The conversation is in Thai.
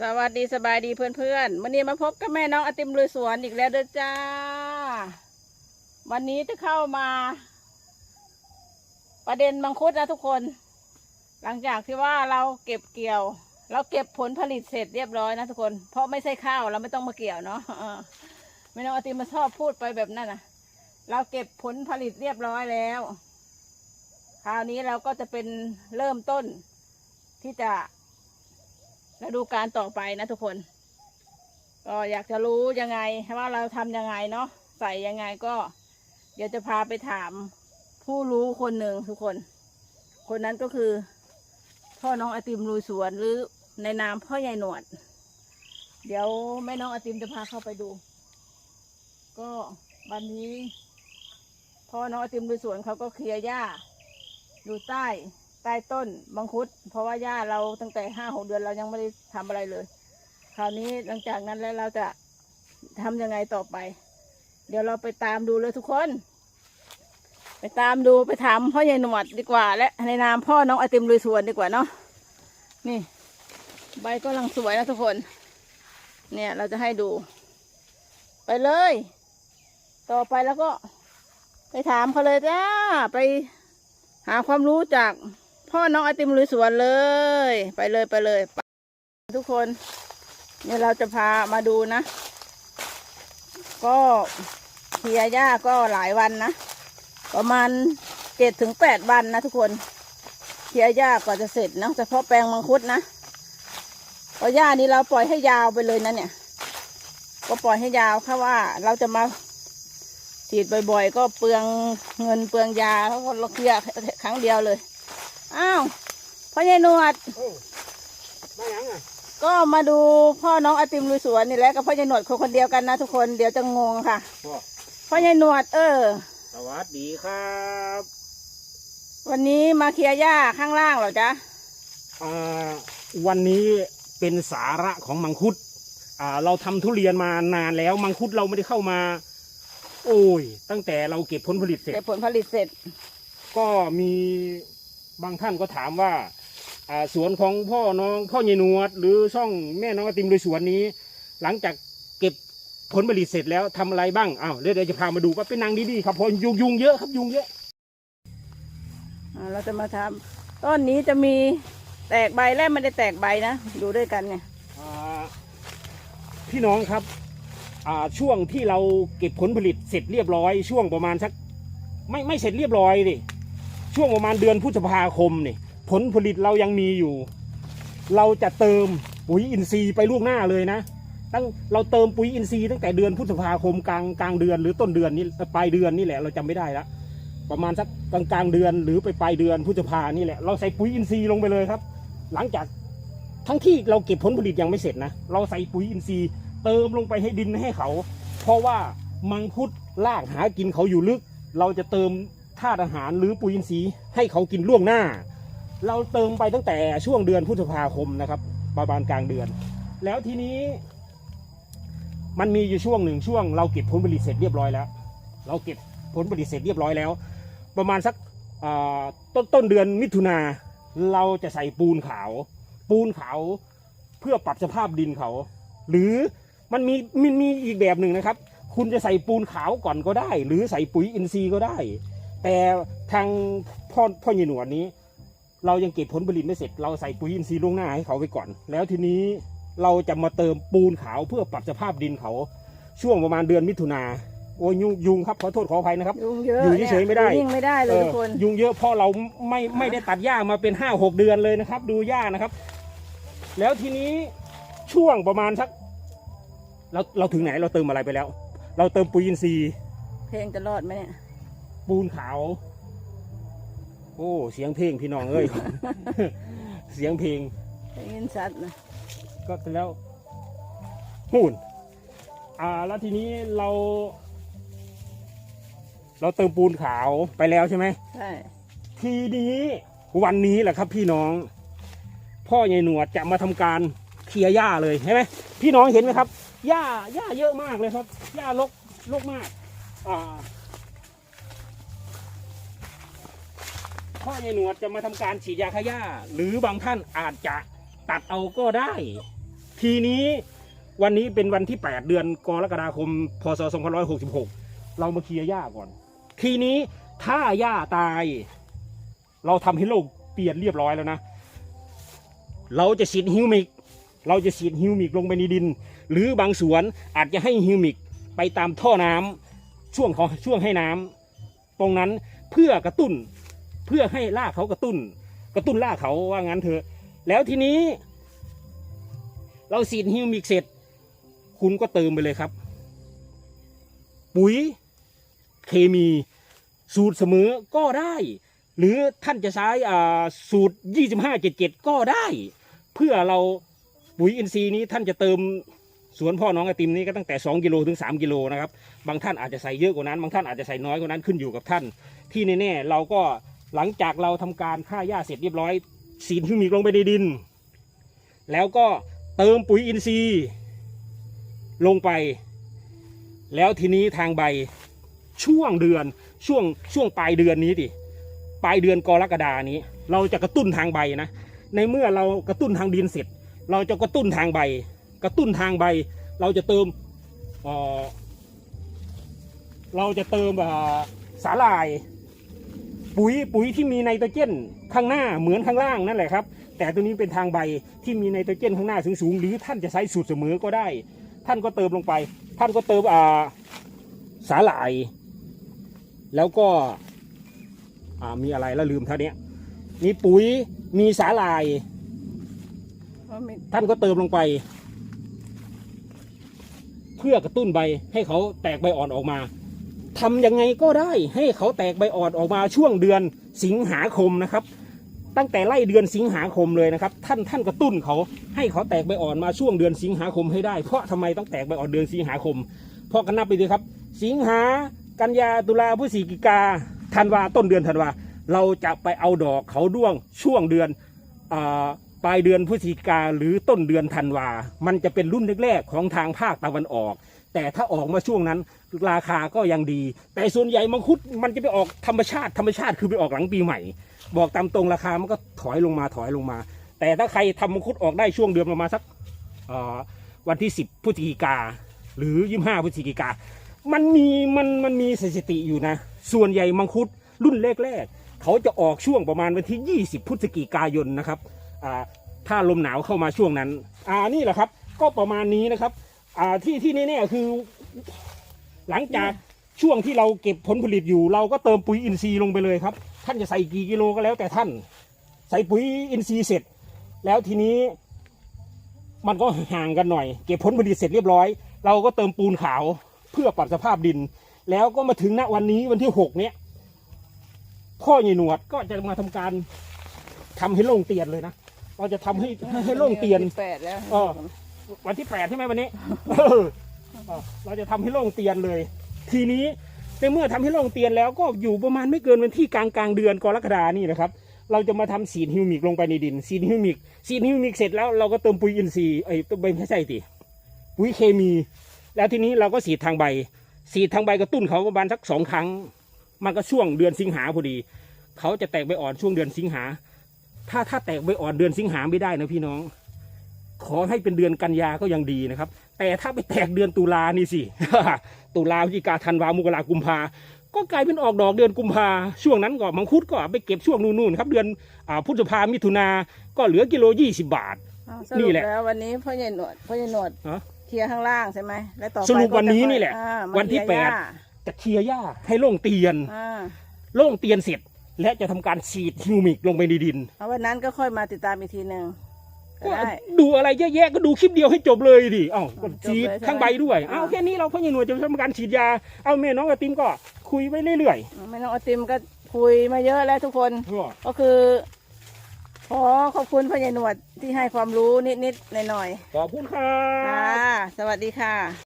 สวัสดีสบายดีเพื่อนๆวันนี้มาพบกับแม่น้องอติมลุยสวนอีกแล้วเด้อจ้า วันนี้จะเข้ามา ประเด็นมังคุดนะทุกคน หลังจากที่ว่าเราเก็บเกี่ยว เราเก็บผลผลิตเสร็จเรียบร้อยนะทุกคน เพราะไม่ใช่ข้าวเราไม่ต้องมาเกี่ยวเนาะแม่น้องอติมมาชอบพูดไปแบบนั้นนะเราเก็บผลผลิตเรียบร้อยแล้ว คราวนี้เราก็จะเป็นเริ่มต้นที่จะ ฤดูการต่อไปนะทุกคน ก็อยากจะรู้ยังไงว่าเราทำยังไงเนาะใส่ยังไงก็ เดี๋ยวจะพาไปถามผู้รู้คนหนึ่งทุกคน คนนั้นก็คือ พ่อน้องอติมลุยสวนหรือในนามพ่อใหญ่หนวด เดี๋ยวแม่น้องอติมจะพาเข้าไปดู ก็วันนี้พ่อน้องอติมลุยสวนเขาก็เคลียร์หญ้าอยู่ใต้ ใต้ต้นมังคุด เพราะว่าหญ้าเราตั้งแต่ห้าหกเดือนเรายังไม่ได้ทำอะไรเลย คราวนี้หลังจากนั้นแล้วเราจะทำยังไงต่อไป เดี๋ยวเราไปตามดูเลยทุกคน ไปตามดูไปถามพ่อใหญ่หนวดดีกว่า และในนามพ่อน้องไอติมลุยสวนดีกว่าเนาะนี่ ใบก็กำลังสวยนะทุกคน เนี่ยเราจะให้ดู ไปเลย ต่อไปแล้วก็ ไปถามเขาเลยจ้าไปหาความรู้จาก พ่อน้องไอติมลุยสวนเลย ไปเลยไปเลยไปทุกคนเนี่ยเราจะพามาดูนะ ก็เคียร์หญ้าก็หลายวันนะ ประมาณเจ็ดถึงแปดวันนะทุกคนเคียร์หญ้ากว่าจะเสร็จเนอะเฉพาะแปลงมังคุดนะเพราะหญ้านี้เราปล่อยให้ยาวไปเลยนะเนี่ย ก็ปล่อยให้ยาวเพราะว่าเราจะมาฉีดบ่อยๆ ก็เปลืองเงินเปลืองยาแล้วก็เราเคลียร์ครั้งเดียวเลย อ้าวพ่อใหญ่หนวด โอ้มาหยังอะก็มาดูพ่อน้องไอติมลุยสวนนี่แหละกับพ่อใหญ่หนวดคนคนเดียวกันนะทุกคนเดี๋ยวจะงงค่ะ พ่อพ่อใหญ่หนวด เออ สวัสดีครับวันนี้มาเคลียร์หญ้าข้างล่างเหรอจ๊ะอ่าวันนี้เป็นสาระของมังคุดอ่าเราทำทุเรียนมานานแล้ว มังคุดเราไม่ได้เข้ามา โอ้ย ตั้งแต่เราเก็บผลผลิตเสร็จ เก็บผลผลิตเสร็จ ก็มี บางท่านก็ถามว่าอ่าสวนของพ่อน้องพ่อใหญ่หนวด หรือช่องแม่น้องไอติมโดยสวนนี้ หลังจากเก็บผลผลิตเสร็จแล้วทำอะไรบ้างอ้าวเดี๋ยวเดี๋ยวจะพามาดูว่าเป็นนางดีๆครับเพราะยุงยุงเยอะครับยุงเยอะอ่าเราจะมาทำต้นนี้จะมีแตกใบและไม่ได้แตกใบนะดูด้วยกันเนี่ยอ่าพี่น้องครับอ่าช่วงที่เราเก็บผลผลิตเสร็จเรียบร้อย ช่วงประมาณสัก ไม่ไม่เสร็จเรียบร้อยดิ ช่วงประมาณเดือนพฤษภาคมนี่ผลผลิตเรายังมีอยู่ เราจะเติมปุ๋ยอินทรีย์ไปล่วงหน้าเลยนะตั้งเราเติมปุ๋ยอินทรีย์ตั้งแต่เดือนพฤษภาคมกลางกลางเดือนหรือต้นเดือนนี้ปลายเดือนนี่แหละเราจำไม่ได้ละประมาณสักกลางกลางเดือนหรือไปปลายเดือนพฤษภานี่แหละเราใส่ปุ๋ยอินทรีย์ลงไปเลยครับ หลังจากทั้งที่เราเก็บผลผลิตยังไม่เสร็จนะ เราใส่ปุ๋ยอินทรีย์เติมลงไปให้ดินให้เขา เพราะว่ามังคุดลากหากินเขาอยู่ลึก เราจะเติม ธาตุอาหารหรือปุ๋ยอินทรีย์ให้เขากินล่วงหน้า เราเติมไปตั้งแต่ช่วงเดือนพฤษภาคมนะครับประมาณกลางเดือน แล้วทีนี้ มันมีอยู่ช่วงหนึ่งช่วง เราเก็บผลผลิตเสร็จเรียบร้อยแล้ว เราเก็บผลผลิตเสร็จเรียบร้อยแล้ว ประมาณสักต้นต้นเดือนมิถุนาเราจะใส่ปูนขาว ปูนขาวเพื่อปรับสภาพดินเขา หรือมันมีมันมีอีกแบบหนึ่งนะครับ คุณจะใส่ปูนขาวก่อนก็ได้ หรือใส่ปุ๋ยอินทรีย์ก็ได้ แต่ทางพ่อพ่อใหญ่หนวดนี้ เรายังเก็บผลผลิตไม่เสร็จ เราใส่ปุ๋ยอินทรีย์ล่วงหน้าให้เขาไปก่อน แล้วทีนี้เราจะมาเติมปูนขาวเพื่อปรับสภาพดินเขา ช่วงประมาณเดือนมิถุนาโอ้ยยุงยุงครับขอโทษขออภัยนะครับ ยุงเยอะอยู่เฉยๆไม่ได้อนิ่งไม่ได้เลยทุกคนเออยุงเยอะเพราะเราไม่ไม่ได้ตัดหญ้ามาเป็นห้าหกเดือนเลยนะครับ ดูหญ้านะครับ แล้วทีนี้ช่วงประมาณสักเราเราถึงไหนเราเติมอะไรไปแล้ว เราเติมปุ๋ยอินทรีย์เพลงจะรอดไหมเนี่ย ปูนขาว โอ้ เสียงเพลงพี่น้องเอ้ย เสียงเพลงเพลงอินสัตว์นะก็แล้วหุ่นอ่า แล้วทีนี้เรา เราเติมปูนขาวไปแล้วใช่ไหม ใช่ทีนี้วันนี้แหละครับ พี่น้อง พ่อใหญ่หนวดจะมาทำการเคลียร์หญ้าเลยใช่ไหมพี่น้องเห็นไหมครับหญ้าหญ้าเยอะมากเลยครับหญ้ารกรกมาก อ่า พ่อใหญ่หนวดจะมาทำการฉีดยาฆ่าหญ้า หรือบางท่านอาจจะตัดเอาก็ได้ ทีนี้วันนี้เป็นวันที่ 8 เดือนกรกฎาคม พศ 2566 เรามาเคลียร์หญ้าก่อน ทีนี้ถ้าหญ้าตาย เราทำให้โลกเปลี่ยนเรียบร้อยแล้วนะ เราจะฉีดฮิวมิก เราจะฉีดฮิวมิกลงไปในดิน หรือบางสวนอาจจะให้ฮิวมิกไปตามท่อน้ำช่วงของช่วงให้น้ำตรงนั้นเพื่อกระตุ้น เพื่อให้รากเขากระตุ้น กระตุ้นรากเขาว่างั้นเถอะ แล้วทีนี้ เราฉีดฮิวมิกเสร็จ คุณก็เติมไปเลยครับ ปุ๋ยเคมีสูตรเสมอก็ได้ หรือท่านจะใช้อ่าสูตร 2577 ก็ได้ เพื่อเราปุ๋ยอินทรีย์นี้ท่านจะเติมสวนพ่อน้องไอติมนี้ก็ตั้งแต่ 2 กิโลถึง 3 กิโลนะครับ บางท่านอาจจะใส่เยอะกว่านั้น บางท่านอาจจะใส่น้อยกว่านั้นขึ้นอยู่กับท่าน ที่แน่ๆเราก็ หลังจากเราทำการฆ่าหญ้าเสร็จเรียบร้อยสีนฮิวมิกลงไปในดิน แล้วก็เติมปุ๋ยอินทรีย์ลงไป แล้วทีนี้ทางใบช่วงเดือนช่วงช่วงปลายเดือนนี้ดิปลายเดือนกรกฎานี้ เราจะกระตุ้นทางใบนะ ในเมื่อเรากระตุ้นทางดินเสร็จ เราจะกระตุ้นทางใบ กระตุ้นทางใบ เราจะเติมเเราจะเติมสาหร่าย ปุ๋ยปุ๋ยที่มีไนโตรเจนข้างหน้าเหมือนข้างล่างนั่นแหละครับ แต่ตัวนี้เป็นทางใบที่มีไนโตรเจนข้างหน้าสูงๆหรือท่านจะใช้สูตรเสมอก็ได้ ท่านก็เติมลงไป ท่านก็เติมอ่าสาหร่าย แล้วก็อ่ามีอะไรแล้วลืมเท่านี้มีปุ๋ยมีสาหร่าย ท่านก็เติมลงไป เพื่อกระตุ้นใบให้เขาแตกใบอ่อนออกมา ทำยังไงก็ได้ให้เขาแตกใบอ่อนออกมาช่วงเดือนสิงหาคมนะครับ ตั้งแต่ไล่เดือนสิงหาคมเลยนะครับ ท่านท่านกระตุ้นเขาให้เขาแตกใบอ่อนมาช่วงเดือนสิงหาคมให้ได้ เพราะทำไมต้องแตกใบอ่อนเดือนสิงหาคมเพราะกันนับไปเลยครับ สิงหากันยาตุลาพฤศจิกาธันวาต้นเดือนธันวาเราจะไปเอาดอกเขาด้วงช่วงเดือนอปลายเดือนพฤศจิกาหรือต้นเดือนธันวา มันจะเป็นรุ่นแรกๆของทางภาคตะวันออก แต่ถ้าออกมาช่วงนั้นราคาก็ยังดี แต่ส่วนใหญ่มังคุดมันจะไปออกธรรมชาติธรรมชาติคือไปออกหลังปีใหม่ บอกตามตรงราคามันก็ถอยลงมาถอยลงมา แต่ถ้าใครทำมังคุดออกได้ช่วงเดือนประมาณสักวันที่ 10พฤศจิกาหรือ25พฤศจิกา มันมีมันมันมีสถิติอยู่นะ ส่วนใหญ่มังคุดรุ่นแรกๆเขาจะออกช่วงประมาณวันที่ 20 พฤศจิกายนนะครับถ้าลมหนาวเข้ามาช่วงนั้น อ่านี่แหละครับ ก็ประมาณนี้นะครับ อ่าที่ที่แน่ๆคือ หลังจากช่วงที่เราเก็บผลผลิตอยู่ เราก็เติมปุ๋ยอินทรีย์ลงไปเลยครับ ท่านจะใส่กี่กิโลก็แล้วแต่ท่าน ใส่ปุ๋ยอินทรีย์เสร็จ แล้วทีนี้ มันก็ห่างกันหน่อย เก็บผลผลิตเสร็จเรียบร้อย เราก็เติมปูนขาวเพื่อปรับสภาพดิน แล้วก็มาถึงณวันนี้วันที่หกเนี้ยพ่อใหญ่หนวดก็จะมาทำการทำให้โล่งเตียนเลยนะเราจะทำให้ให้โล่งเตียนแปดแล้วเออ วันที่แปดใช่ไหมวันนี้ เราจะทำให้โล่งเตียนเลย ทีนี้ในเมื่อทำให้โล่งเตียนแล้วก็อยู่ประมาณไม่เกินวันที่กลางกลางเดือนกรกฎานี่นะครับ เราจะมาทำสีนฮิวมิกลงไปในดินสีนฮิวมิกสีนฮิวมิกเสร็จแล้วเราก็เติมปุ๋ยอินทรีย์ไอ้ยไม่ใช่สิปุ๋ยเคมี แล้วทีนี้เราก็สีดทางใบ สีดทางใบกระตุ้นเขาประมาณสักสองครั้ง มันก็ช่วงเดือนสิงหาพอดี เขาจะแตกใบอ่อนช่วงเดือนสิงหา ถ้าถ้าแตกใบอ่อนเดือนสิงหาไม่ได้นะพี่น้อง ขอให้เป็นเดือนกันยาก็ยังดีนะครับ แต่ถ้าไปแตกเดือนตุลานี่สิ ตุลาพฤศจิกาธันวามกรากุมภาก็กลายเป็นออกดอกเดือนกุมภาช่วงนั้นก็มังคุดก็ไปเก็บช่วงนู่นๆครับเดือนอ่าพฤษภามิถุนาก็เหลือกิโลยี่สิบบาทอ้าวสนี่รุปแหละแล้ววันนี้พ่อใหญ่หนวดพ่อใหญ่หนวดฮะเคลียร์ข้างล่างใช่ไหมแล้วต่อไปสรุปวันนี้ก็จนี่แหละอ่ามาวันที่เคลียร์แปดหญ้าจะเคลียร์หญ้าให้โล่งเตียนอ่าโล่งเตียนเสร็จ และจะทำการฉีดฮิวมิกลงไปในดินเอาวันนั้นก็ค่อยมาติดตามอีกทีหนึ่ง ก็ก็ได้ ดูอะไรเยอะแยะก็ดูคลิปเดียวให้จบเลยดิเอ้าก็จบฉีดเลยใช่ไหมข้างใบด้วยอ่าเอาแค่นี้เราพ่อใหญ่หน่วยจะทำการฉีดยาเอาแม่น้องกระติมก็คุยไปเรื่อยไม่ต้องเอาติมก็คุยมาเยอะแล้วทุกคน ๆก็ก็คือ ขอขอบคุณพ่อใหญ่หนวดที่ให้ความรู้นิดๆหน่อยขอบคุณครัๆค่ะบ สวัสดีค่ะ